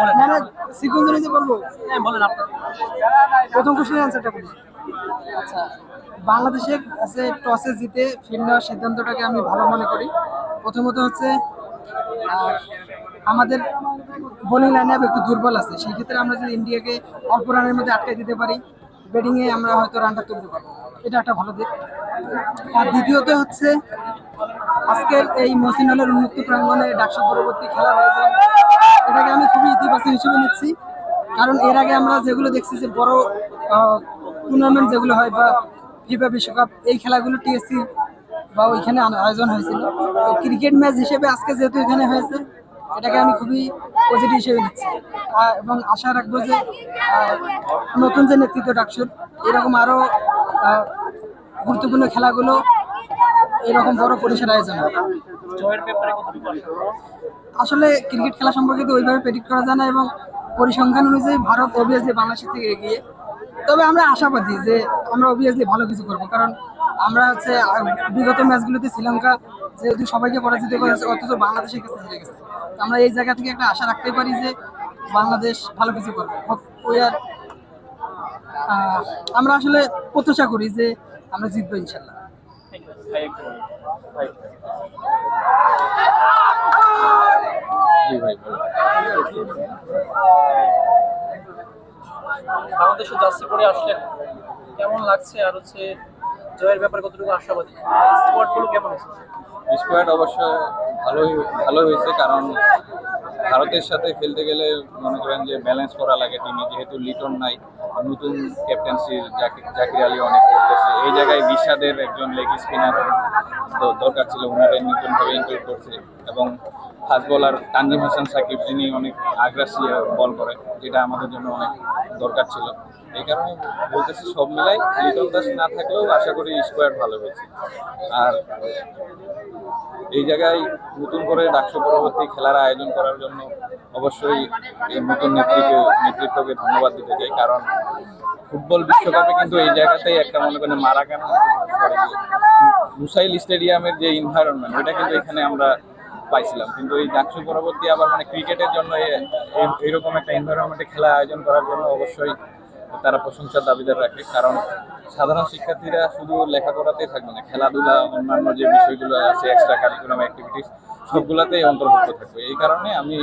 মানে সিকোয়েন্স অনুযায়ী বলব? হ্যাঁ বলেন প্রথম কোশ্চেনের অ্যান্সারটা করি আচ্ছা। বাংলাদেশের কাছে টসে জিতে ফিল্ড নেওয়ার সিদ্ধান্তটাকে আমি ভালো মনে করি। প্রথমত হচ্ছে আমাদের বোলিং লাইনে একটু দুর্বল আছে। সেই ক্ষেত্রে আমরা যদি ইন্ডিয়াকে অল্প রানের মধ্যে আটকে দিতে পারি ব্যাটিংয়ে আমরা হয়তো রানটা তুলতে পারব। এটা একটা ভালো দিক। আর দ্বিতীয়ত হচ্ছে আজকের এই মসিনলের উন্মুক্ত প্রাঙ্গণে ডাকসা পরবর্তী খেলা হয়েছে এটাকে আমি খুবই ইতিবাচক হিসেবে নিচ্ছি। কারণ এর আগে আমরা যেগুলো দেখছি যে বড় টুর্নামেন্ট যেগুলো হয় বা ফিফা বিশ্বকাপ, এই খেলাগুলো টিএসসি বা ওইখানে আয়োজন হয়েছিল। ক্রিকেট ম্যাচ হিসেবে আজকে যেহেতু এখানে হয়েছে, এটাকে আমি খুবই পজিটিভ হিসেবে নিচ্ছি। এবং আশা রাখব যে নতুন যে নেতৃত্ব ডাকসুর, এরকম আরও গুরুত্বপূর্ণ খেলাগুলো এরকম বড় পরিসর আয়োজন আসলে ক্রিকেট খেলা সম্পর্কে তো ওইভাবে প্রেডিক্ট করা যায় না এবং পরিসংখ্যান অনুযায়ী ভারত অবভিয়াসলি বাংলাদেশের থেকে এগিয়ে। তবে আমরা আশাবাদী যে আমরা অবভিয়াসলি ভালো কিছু করব। কারণ আমরা হচ্ছে বিগত ম্যাচগুলোতে শ্রীলঙ্কা যেহেতু সবাইকে পরাজিত করেছে অথচ বাংলাদেশের কাছে হেরে গেছে। তো আমরা এই জায়গা থেকে একটা আশা রাখতে পারি যে বাংলাদেশ ভালো কিছু করবে। ওই আর আমরা আসলে প্রত্যাশা করি যে আমরা জিতবো ইনশাল্লাহ। ভাই একটু। ভাই জি বাংলাদেশে জার্সি পরে আসলেন। কেমন লাগছে? আর হচ্ছে জয়ের ব্যাপারে কতটুকু আশাবাদী? স্কোয়াডগুলো কেমন আছে স্কোয়াড অবশ্য ভালোই, ভালো হয়েছে, কারণ ভারতের সাথে খেলতে গেলে মনে করেন যে ব্যালেন্স করা লাগে টিমে যেহেতু লিটন নাই নতুন ক্যাপ্টেন্সি জাকির আলী অনেক করতেছে। এই জায়গায় বিশ্বাদের একজন লেগ স্পিনার দরকার ছিল ওনারা নতুনভাবে ইনক্লুড করছে এবং ফাস্ট বলার তানজিম হাসান সাকিব যিনি অনেক আগ্রাসী বল করে যেটা আমাদের জন্য অনেক দরকার ছিল। এই কারণে বলতেছি সব মিলাই লিটন দাস না থাকলেও আশা করি স্কোয়াড ভালো হয়েছে। আর এই জায়গায় নতুন করে ডাকসু পরবর্তী খেলার আয়োজন করার জন্য অবশ্যই এই নতুন নেতৃত্ব নেতৃত্বকে ধন্যবাদ দিতে চাই কারণ ফুটবল বিশ্বকাপে কিন্তু এই জায়গাতেই একটা মনে করেন মারাকানা sorry, লুসাইল স্টেডিয়ামের যে এনভায়রনমেন্ট ওটা কিন্তু এখানে আমরা পাইছিলাম। কিন্তু এই ডাকসু পরবর্তী আবার মানে ক্রিকেটের জন্য এইরকম একটা এনভায়রনমেন্টে খেলা আয়োজন করার জন্য অবশ্যই তারা প্রশংসার দাবিদার রাখে। কারণ সাধারণ শিক্ষার্থীরা শুধু লেখাপড়াতেই থাকবে না, খেলাধুলা, অন্যান্য যে বিষয়গুলো আছে এক্সট্রা কারিকুলাম অ্যাক্টিভিটিস সবগুলাতেই অন্তর্ভুক্ত থাকবে। এই কারণে আমি